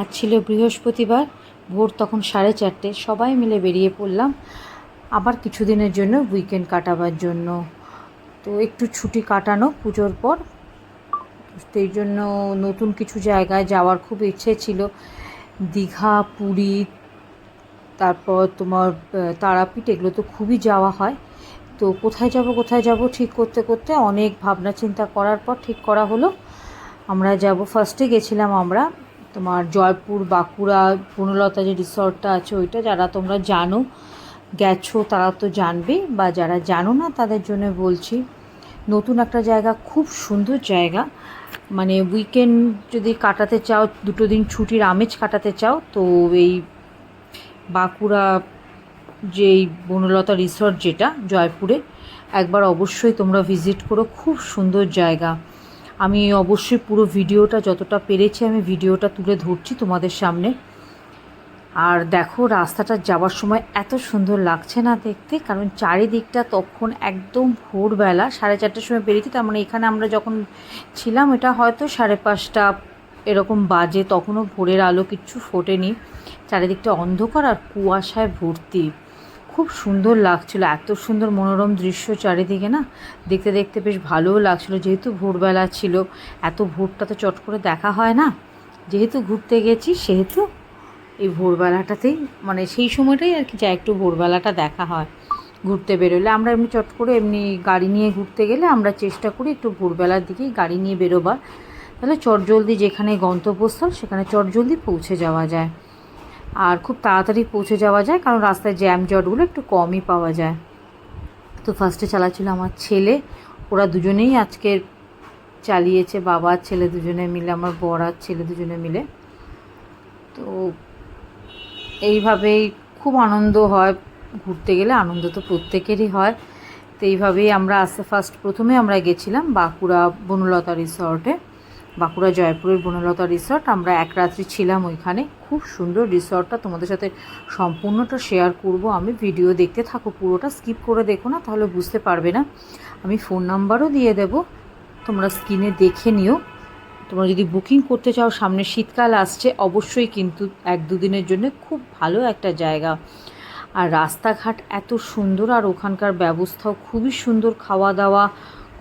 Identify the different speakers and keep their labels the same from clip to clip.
Speaker 1: আজ ছিল বৃহস্পতিবার, ভোর তখন সাড়ে চারটে। সবাই মিলে বেরিয়ে পড়লাম আবার কিছুদিনের জন্য উইকেন্ড কাটাবার জন্য। তো একটু ছুটি কাটানো পুজোর পর। সেই জন্য নতুন কিছু জায়গায় যাওয়ার খুব ইচ্ছে ছিল। দীঘা, পুরী, তারপর তোমার তারাপীঠ, এগুলো তো খুবই যাওয়া হয়। তো কোথায় যাব কোথায় যাব ঠিক করতে করতে অনেক ভাবনা চিন্তা করার পর ঠিক করা হলো। আমরা যাব ফার্স্টে গেছিলাম আমরা তোমার জয়পুর, বাঁকুড়া বনলতা যে রিসর্টটা আছে ওইটা যারা তোমরা জানো, গেছো তারা তো জানবে বা যারা জানো না তাদের জন্য বলছি, নতুন একটা জায়গা, খুব সুন্দর জায়গা। মানে উইকেন্ড যদি কাটাতে চাও, দুটো দিন ছুটির আমেজ কাটাতে চাও, তো এই বাঁকুড়া যেই বনলতা রিসর্ট যেটা, জয়পুরে, একবার অবশ্যই তোমরা ভিজিট করো, খুব সুন্দর জায়গা। আমি অবশ্যই পুরো ভিডিওটা যতটা পেরেছি আমি ভিডিওটা তুলে ধরছি তোমাদের সামনে। আর দেখো, রাস্তাটা যাওয়ার সময় এত সুন্দর লাগছে না দেখতে, কারণ চারিদিকটা তখন একদম ভোরবেলা, সাড়ে চারটের সময় বেরিয়েছি, তার মানে এখানে আমরা যখন ছিলাম, এটা হয়তো সাড়ে পাঁচটা এরকম বাজে, তখনও ভোরের আলো কিচ্ছু ফোটেনি। চারিদিকটা অন্ধকার আর কুয়াশায় ভর্তি। খুব সুন্দর লাগছিল। এত সুন্দর মনোরম দৃশ্য চারিদিকে না? দেখতে দেখতে বেশ ভালোও লাগছিল। যেহেতু ভোরবেলা ছিল, এত ভোরটা তো চট করে দেখা হয় না। যেহেতু ঘুরতে গেছি, সেহেতু এই ভোরবেলাটাতেই মানে সেই সময়টাই আর কি যা একটু ভোরবেলাটা দেখা হয়, ঘুরতে বেরোলে। আমরা এমনি চট করে এমনি গাড়ি নিয়ে ঘুরতে গেলে আমরা চেষ্টা করি একটু ভোরবেলার দিকেই গাড়ি নিয়ে বেরোবার। তাহলে চটজলদি যেখানে গন্তব্যস্থল, সেখানে চটজলদি পৌঁছে যাওয়া যায়। আর খুব তাড়াতাড়ি পৌঁছে যাওয়া যায়, কারণ রাস্তায় জ্যাম জটগুলো একটু কমই পাওয়া যায়। তো ফার্স্টে চালাচ্ছিল আমার ছেলে, ওরা দুজনেই আজকে চালিয়েছে, বাবা আর ছেলে দুজনে মিলে, আমার বর আর ছেলে দুজনে মিলে। তো এইভাবেই খুব আনন্দ হয়, ঘুরতে গেলে আনন্দ তো প্রত্যেকেরই হয়। তো এইভাবেই আমরা আস্তে ফার্স্ট প্রথমে আমরা গেছিলাম বাঁকুড়া বনলতা রিসর্টে বাঁকুড়া জয়পুরের বনলতা রিসর্ট। আমরা এক রাত্রি ছিলাম ওইখানে। খুব সুন্দর রিসর্টটা। তোমাদের সাথে সম্পূর্ণটা শেয়ার করব। আমি ভিডিও দেখতে থাকো, পুরোটা স্কিপ করে দেখো না, তাহলে বুঝতে পারবে না। আমি ফোন নাম্বারও দিয়ে দেব। তোমরা স্ক্রিনে দেখে নিও। তোমরা যদি বুকিং করতে চাও, সামনে শীতকাল আসছে, অবশ্যই কিন্তু এক দুদিনের জন্য খুব ভালো একটা জায়গা। আর রাস্তাঘাট এত সুন্দর, আর ওখানকার ব্যবস্থাও খুবই সুন্দর, খাওয়া দাওয়া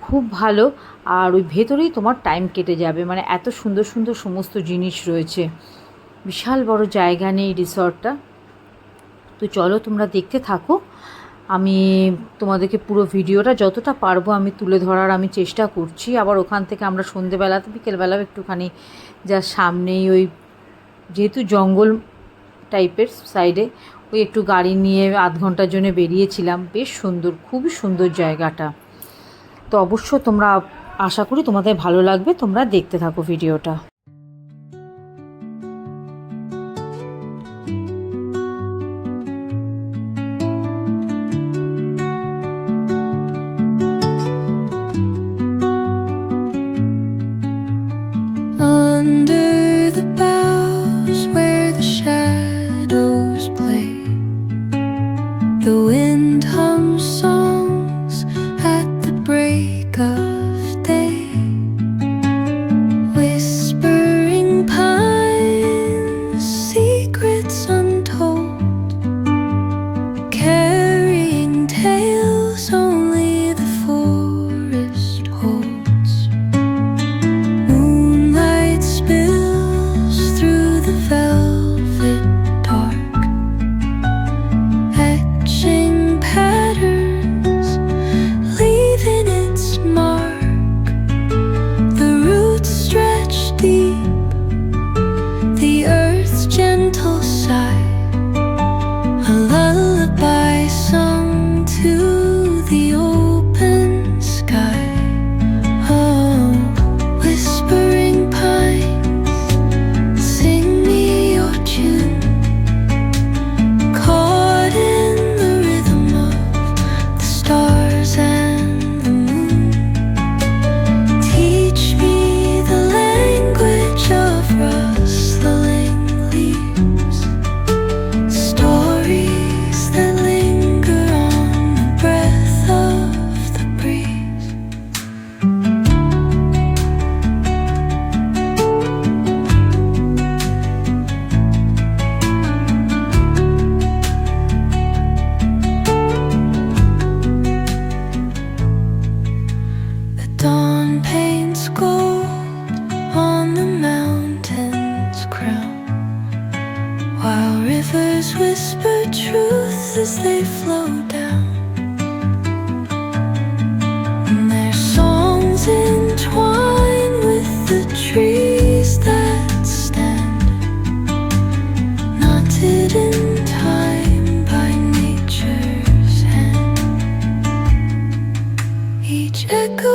Speaker 1: খুব ভালো। আর ওই ভেতরেই তোমার টাইম কেটে যাবে। মানে এত সুন্দর সুন্দর সমস্ত জিনিস রয়েছে। বিশাল বড় জায়গা নেই রিসর্টটা তো চলো তোমরা দেখতে থাকো। আমি তোমাদেরকে পুরো ভিডিওটা যতটা পারব আমি তুলে ধরার আমি চেষ্টা করছি। আবার ওখান থেকে আমরা সন্ধেবেলাতে বিকেলবেলাও একটুখানি যা সামনেই ওই যেহেতু জঙ্গল টাইপের সাইডে ওই একটু গাড়ি নিয়ে আধ ঘণ্টার জন্য বেরিয়েছিলাম। বেশ সুন্দর, খুবই সুন্দর জায়গাটা। তো অবশ্য তোমরা আশা করি তোমাদের ভালো লাগবে তোমরা দেখতে থাকো ভিডিওটা।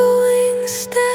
Speaker 2: going
Speaker 1: steady.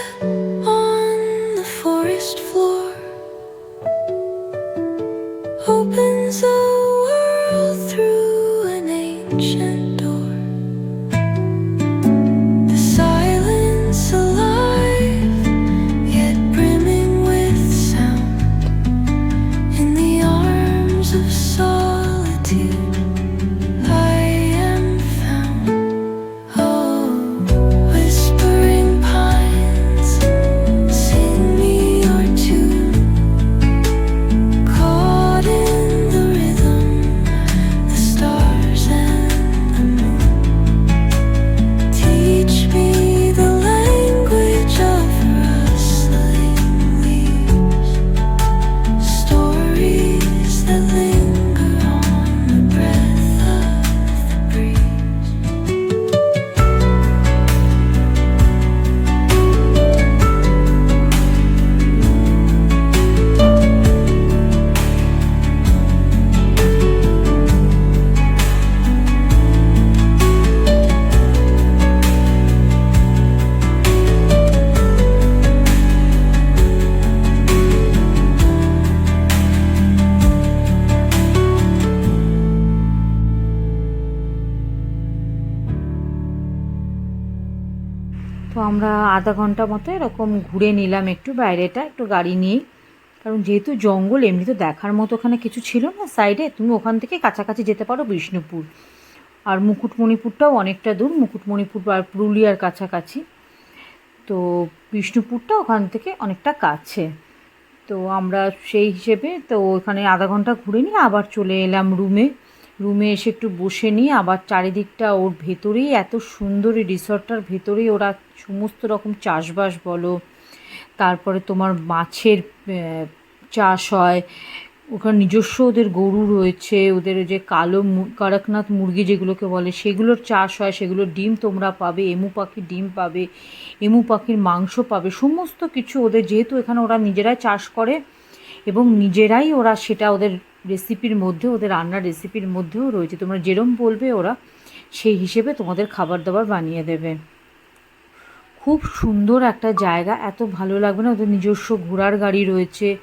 Speaker 1: আমরা আধা ঘণ্টা মতো এরকম ঘুরে নিলাম একটু বাইরেটা, একটু গাড়ি নিয়ে কারণ যেহেতু জঙ্গল, এমনি তো দেখার মতো ওখানে কিছু ছিল না সাইডে তুমি ওখান থেকে কাছাকাছি যেতে পারো বিষ্ণুপুর। আর মুকুটমণিপুরটাও অনেকটা দূর, মুকুটমণিপুর আর পুরুলিয়ার কাছাকাছি। তো বিষ্ণুপুরটা ওখান থেকে অনেকটা কাছে। তো আমরা সেই হিসেবে তো ওখানে আধা ঘণ্টা ঘুরে নিয়ে আবার চলে এলাম রুমে রুমে এসে একটু বসে নিয়ে আবার চারিদিকটা ওর ভেতরেই, এত সুন্দর এই রিসর্টটার ভেতরেই ওরা সমস্ত রকম চাষবাস বলো, তারপরে তোমার মাছের চাষ হয়, ওখানে নিজস্ব ওদের গরু রয়েছে, ওদের যে কালো করকনাথ মুরগি যেগুলোকে বলে, সেগুলোর চাষ হয় সেগুলোর ডিম তোমরা পাবে, এমু পাখির ডিম পাবে, এমু পাখির মাংস পাবে, সমস্ত কিছু ওদের, যেহেতু এখানে ওরা নিজেরাই চাষ করে এবং নিজেরাই ওরা সেটা ওদের রেসিপির মধ্যে ওদের রান্নার রেসিপির মধ্যেও রয়েছে। তোমরা যেরম বলবে, ওরা সেই হিসেবে তোমাদের খাবার দাবার বানিয়ে দেবে। খুব সুন্দর একটা জায়গা, এত ভালো লাগবে না, ওদের নিজস্ব ঘোড়ার গাড়ি রয়েছে।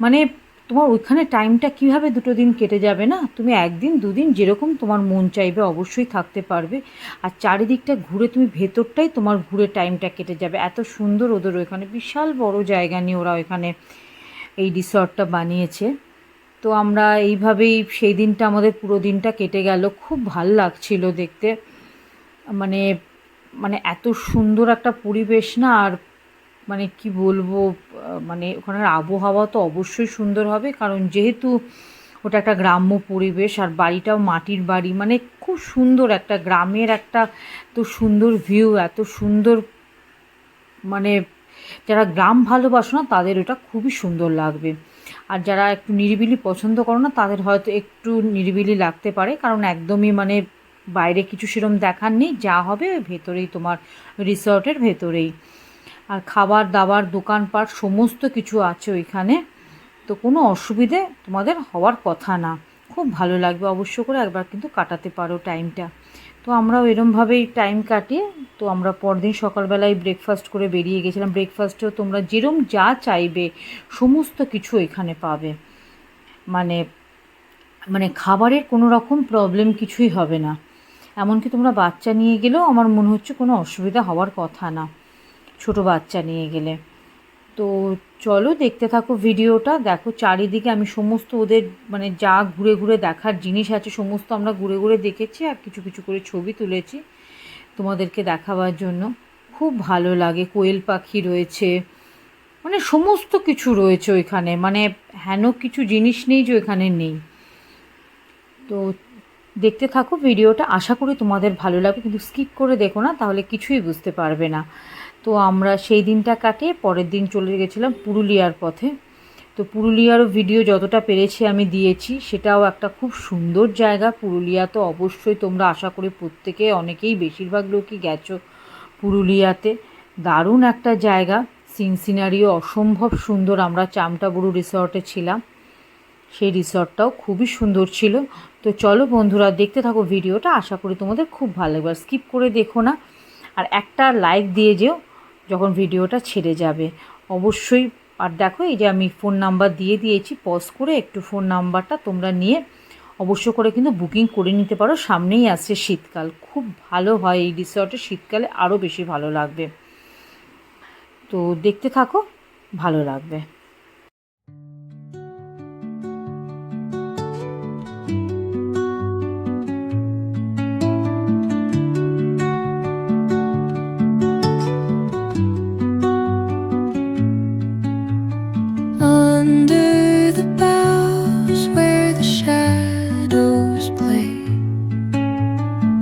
Speaker 1: মানে তোমার ওইখানে টাইমটা কীভাবে দুটো দিন কেটে যাবে না? তুমি একদিন, দুদিন যেরকম তোমার মন চাইবে, অবশ্যই থাকতে পারবে। আর চারিদিকটা ঘুরে তুমি ভেতরটাই তোমার ঘুরে টাইমটা কেটে যাবে। এত সুন্দর ওদের ওইখানে, বিশাল বড় জায়গা নিয়ে ওরা ওইখানে এই রিসর্টটা বানিয়েছে। তো আমরা এইভাবেই সেই দিনটা, আমাদের পুরো দিনটা কেটে গেল। খুব ভালো লাগছিল দেখতে। মানে মানে এত সুন্দর একটা পরিবেশ না, আর মানে কি বলব মানে ওখানের আবহাওয়া তো অবশ্যই সুন্দর হবে, কারণ যেহেতু ওটা একটা গ্রাম্য পরিবেশ, আর বাড়িটাও মাটির বাড়ি মানে খুব সুন্দর একটা গ্রামের একটা তো সুন্দর ভিউ এত সুন্দর মানে যারা গ্রাম ভালোবাসো না, তাদের ওটা খুবই সুন্দর লাগবে। আর যারা একটু নিরিবিলি পছন্দ করো না, তাদের হয়তো একটু নিরিবিলি লাগতে পারে। কারণ একদমই মানে বাইরে কিছু সেরম দেখার নেই, যা হবে ওই ভেতরেই তোমার রিসর্টের ভেতরেই। আর খাবার দাবার, দোকানপাট, সমস্ত কিছু আছে ওইখানে। তো কোনো অসুবিধে তোমাদের হওয়ার কথা না। খুব ভালো লাগবে অবশ্য করে একবার কিন্তু কাটাতে পারো টাইমটা তো আমরাও এরমভাবেই টাইম কাটিয়ে, তো আমরা পরদিন সকালবেলায় ব্রেকফাস্ট করে বেরিয়ে গেছিলাম। ব্রেকফাস্টেও তোমরা যেরম যা চাইবে, সমস্ত কিছু এখানে পাবে। মানে মানে খাবারের কোনো রকম প্রবলেম কিছুই হবে না। এমনকি তোমরা বাচ্চা নিয়ে গেলেও আমার মনে হচ্ছে কোনো অসুবিধা হওয়ার কথা না, ছোট বাচ্চা নিয়ে গেলে। তো চলো দেখতে থাকো ভিডিওটা। দেখো চারিদিকে আমি সমস্ত ওদের মানে যা ঘুরে ঘুরে দেখার জিনিস আছে, সমস্ত আমরা ঘুরে ঘুরে দেখেছি আর কিছু কিছু করে ছবি তুলেছি তোমাদেরকে দেখাবার জন্য। খুব ভালো লাগে, কোয়েল পাখি রয়েছে মানে সমস্ত কিছু রয়েছে ওইখানে মানে হেন কিছু জিনিস নেই যে ওইখানে নেই। তো দেখতে থাকো ভিডিওটা, আশা করি তোমাদের ভালো লাগবে, কিন্তু স্কিপ করে দেখো না, তাহলে কিছুই বুঝতে পারবে না। তো আমরা সেই দিনটা কাটিয়ে পরের দিন চলে গেছিলাম পুরুলিয়ার পথে। তো পুরুলিয়ারও ভিডিও যতটা পেরেছি আমি দিয়েছি, সেটাও একটা খুব সুন্দর জায়গা। পুরুলিয়া তো অবশ্যই তোমরা আশা করি প্রত্যেকে অনেকেই বেশিরভাগ লোকই গেছো পুরুলিয়াতে। দারুণ একটা জায়গা সিন সিনারিও অসম্ভব সুন্দর। আমরা চামটাবুরু রিসর্টে ছিলাম, সেই রিসর্টটাও খুবই সুন্দর ছিল। তো চলো বন্ধুরা, দেখতে থাকো ভিডিওটা আশা করি তোমাদের খুব ভালো লাগবে। স্কিপ করে দেখো না। আর একটা লাইক দিয়ে যেও। যখন ভিডিওটা ছেড়ে যাবে। অবশ্যই, আর দেখো এই যে আমি ফোন নাম্বার দিয়ে দিয়েছি পজ করে একটু ফোন নাম্বারটা তোমরা নিয়ে অবশ্য করে কিন্তু বুকিং করে নিতে পারো। সামনেই আসছে শীতকাল। খুব ভালো হয় এই রিসর্টে শীতকালে আরও বেশি ভালো লাগবে। তো দেখতে থাকো, ভালো লাগবে।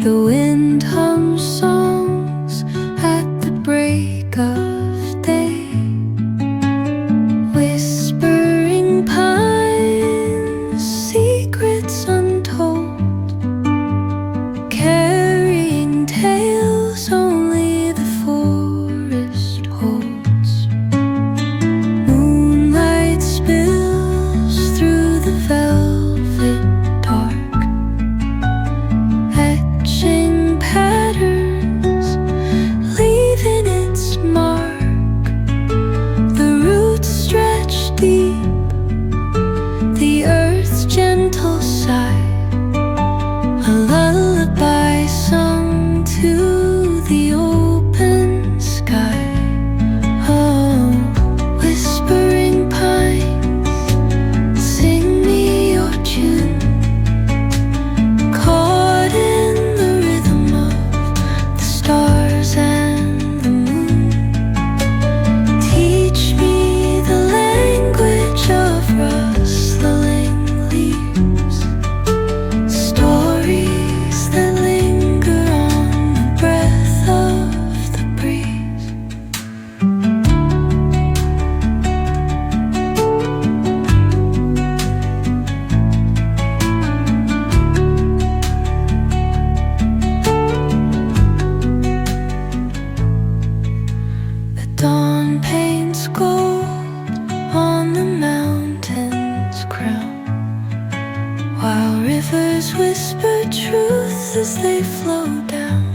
Speaker 2: The wind while rivers whisper truth as they flow down.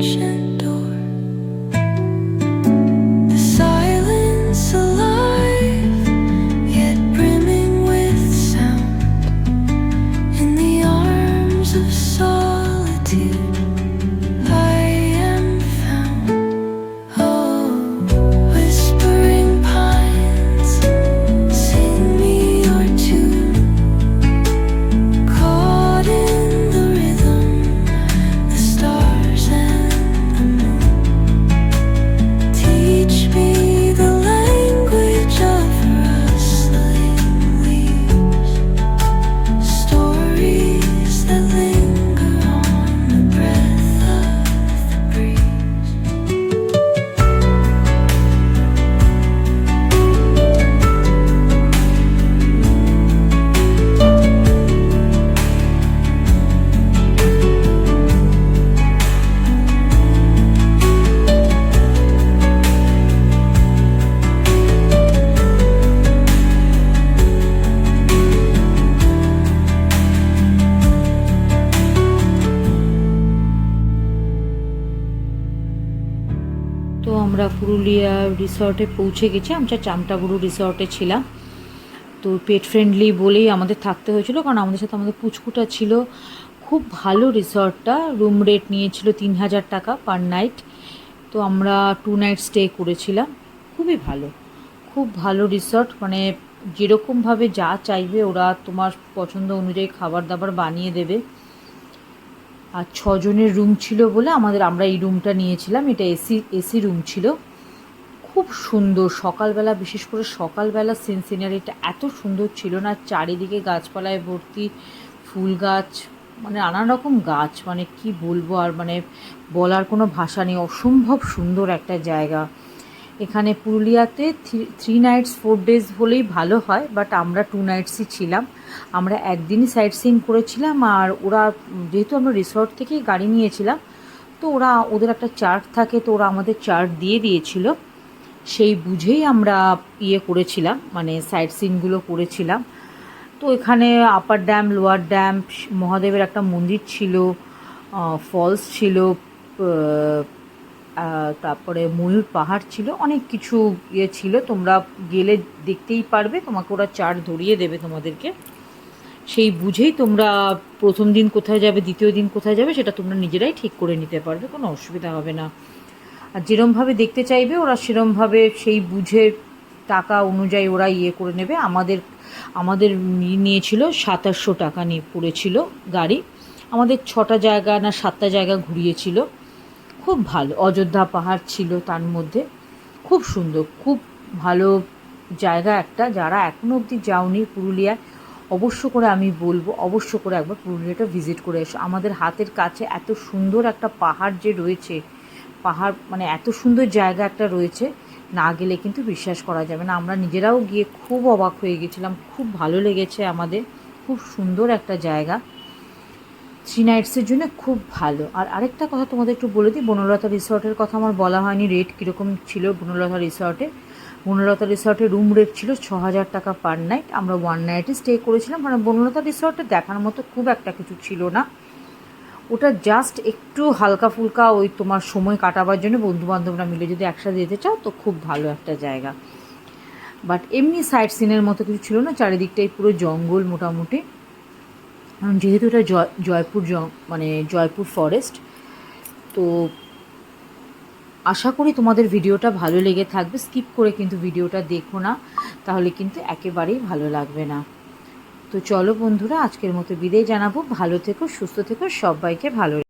Speaker 1: 颤抖 Purulia রিসর্টে পৌঁছে গেছি। আমরা চামটাবুরু রিসর্টে ছিলাম। তো পেট ফ্রেন্ডলি বলেই আমাদের থাকতে হয়েছিল, কারণ আমাদের সাথে আমাদের পুচকুটা ছিল। খুব ভালো রিসর্টটা রুম রেট নিয়েছিল তিন হাজার টাকা পার নাইট তো আমরা টু নাইট স্টে করেছিলাম। খুবই ভালো। খুব ভালো রিসর্ট মানে যেরকমভাবে যা চাইবে ওরা তোমার পছন্দ অনুযায়ী খাবার দাবার বানিয়ে দেবে। আর ছজনের রুম ছিল বলে আমাদের আমরা এই রুমটা নিয়েছিলাম। এটা এসি এসি রুম ছিল। খুব সুন্দর সকালবেলা, বিশেষ করে সকালবেলা সিন সিনারিটা এত সুন্দর ছিল না। চারিদিকে গাছপালায় ভর্তি, ফুল গাছ মানে নানান রকম গাছ মানে কি বলব আর মানে বলার কোনো ভাষা নেই। অসম্ভব সুন্দর একটা জায়গা। এখানে পুরুলিয়াতে থ্রি নাইটস ফোর ডেজ হলেই ভালো হয় বাট আমরা টু নাইটসই ছিলাম। আমরা একদিনই সাইট সিন করেছিলাম, আর ওরা, যেহেতু আমরা রিসর্ট থেকেই গাড়ি নিয়েছিলাম, তো ওরা, ওদের একটা চার্ট থাকে, তো ওরা আমাদের চার্ট দিয়ে দিয়েছিল। সেই বুঝেই আমরা ইয়ে করেছিলাম মানে সাইট সিনগুলো করেছিলাম। তো এখানে আপার ড্যাম লোয়ার ড্যাম মহাদেবের একটা মন্দির ছিল ফলস ছিল তারপরে ময়ূর পাহাড় ছিল, অনেক কিছু ইয়ে ছিল, তোমরা গেলে দেখতেই পারবে, তোমাকে ওরা চার ধরিয়ে দেবে তোমাদেরকে। সেই বুঝেই তোমরা প্রথম দিন কোথায় যাবে, দ্বিতীয় দিন কোথায় যাবে, সেটা তোমরা নিজেরাই ঠিক করে নিতে পারবে, কোনো অসুবিধা হবে না। আর যেরমভাবে দেখতে চাইবে, ওরা সেরমভাবে সেই বুঝে টাকা অনুযায়ী ওরা ইয়ে করে নেবে। আমাদের আমাদের নিয়েছিল সাতাশশো টাকা নিয়ে পড়েছিল গাড়ি। আমাদের ছটা জায়গা না সাতটা জায়গা ঘুরিয়েছিল। খুব ভালো। অযোধ্যা পাহাড় ছিল তার মধ্যে। খুব সুন্দর, খুব ভালো জায়গা একটা। যারা এখনও অবধি যাওনি পুরুলিয়ায়, অবশ্য করে আমি বলব, অবশ্য করে একবার পুরুলিয়াটা ভিজিট করে এসো। আমাদের হাতের কাছে এত সুন্দর একটা পাহাড় যে রয়েছে, পাহাড় মানে এত সুন্দর জায়গা একটা রয়েছে, না গেলে কিন্তু বিশ্বাস করা যাবে না। আমরা নিজেরাও গিয়ে খুব অবাক হয়ে গেছিলাম। খুব ভালো লেগেছে আমাদের। খুব সুন্দর একটা জায়গা। থ্রি নাইটসের জন্য খুব ভালো। আর আরেকটা কথা তোমাদের একটু বলে দিই, বনলতা রিসর্টের কথা আমার বলা হয়নি। রেট কীরকম ছিল বনলতা রিসর্টে বনলতা রিসর্টে রুম রেট ছিল ছ হাজার টাকা পার নাইট আমরা ওয়ান নাইটে স্টে করেছিলাম। কারণ বনলতা রিসর্টে দেখার মতো খুব একটা কিছু ছিল না। ওটা জাস্ট একটু হালকা ফুলকা ওই তোমার সময় কাটাবার জন্য বন্ধু বান্ধবরা মিলে যদি একসাথে যেতে চাও তো খুব ভালো একটা জায়গা। বাট এমনি সাইট সিনের মতো কিছু ছিল না। চারিদিকটাই পুরো জঙ্গল মোটামুটি। কারণ যেহেতু এটা জয়, জয়পুর জ- মানে জয়পুর ফরেস্ট তো আশা করি তোমাদের ভিডিওটা ভালো লেগে থাকবে। স্কিপ করে কিন্তু ভিডিওটা দেখো না, তাহলে কিন্তু একেবারেই ভালো লাগবে না। তো চলো বন্ধুরা, আজকের মতো বিদায় জানাব। ভালো থেকো, সুস্থ থেকো, সবাইকে ভালো